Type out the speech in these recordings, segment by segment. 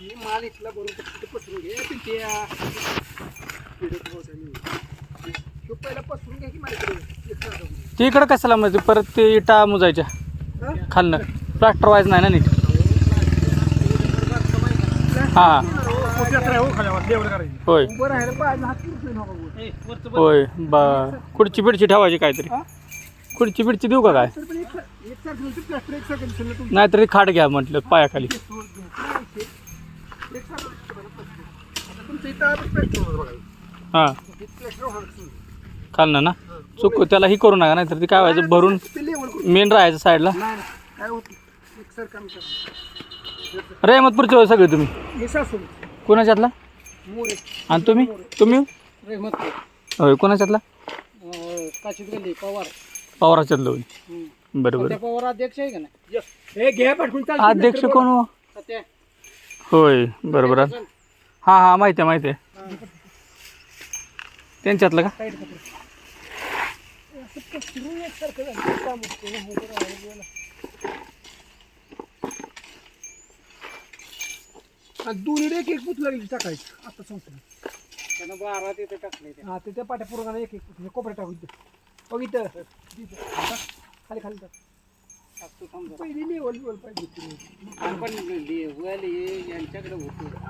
ही माल इथला बरोबर तिथे पसरून घे? पिंट्या. पिढत पावसाने ह्यो पहिला पसरून घ्या की माझ्याकडे एक सारखा करून. ते इकडं कशाला म्हणजे परत ते इटा मुजायच्या? हा? खालनं. प्लास्टर व्हायचं नाही ना नीट? हां. होय. होय. बा खुर्ची बिडची ठेवायची काहीतरी. हा? खुर्ची बिडची देऊ का काय? नाहीतर ते खाट घ्या म्हटलं पायाखाली. हां. खाल ना? चुक त्याला ही करू नका नाहीतर ते काय व्हायचं भरून मेन राहायचं साईडला रेहमतपूरचे सगळे तुम्ही? कोणाच्यातला? आणि तुम्ही? तुम्ही? होय कोणाच्यातला? पवार. पवार पवाराच्यातलं होय बरं बरं पवार अध्यक्ष आहे का नाही? हे. अध्यक्ष कोण हो? होय बरं बरं हां हां माहिती आहे माहिती आहे. त्यांच्यातलं का? हे दोन्ही एक एक पुत लागली टाकायचं. आता त्यानं बारा तिथे टाकले हा एक एक कोपऱ्या टाकू इथं. टाक. खाली खाली पहिली लेवल लेवल पाहिजे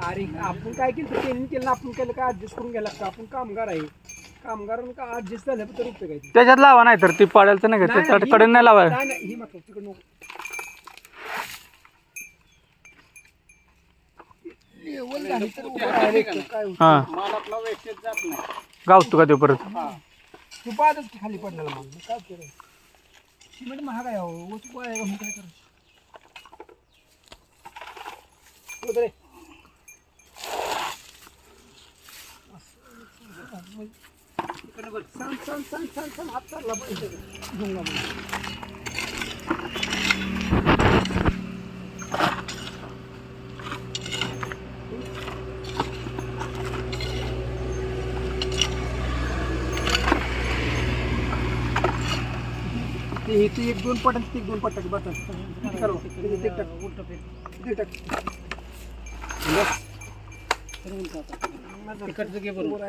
अरे आपण काय केलं? ट्रेनिंग केलं आपण केलं काय ऍडजस्ट करून घ्यायला लागतं? आपण कामगार आहे. कामगारांना काय ऍडजस्ट झालं? तर उपयोग आहे. त्याच्यात लावा नाही तर ती पाडेल तर नाही का? नाही, त्याच्या ही- कडे नाही लावा नाही नाही ही मात्र तिकडे नको. लेवल झाली तर उभं राहायला येतं, काय होतं. हां. वेस्टेज जात नाही. गावतो का ते परत? तू पाहतच की खाली पडलेला माल मग काय केलं? सिमेंट महाग आहे अहो. वस्तू आहे का? मग काय करायचं? हो रे. सांग सांग सांग सांग सांग. हात चालला पाहिजे. ढुंगामध्ये. ते ते एक दोन पटाक ते एक दोन पटाक बस. किती करावं ते टाक. उलट फेर ते टाक. बस. तिकडचं घे बरोबर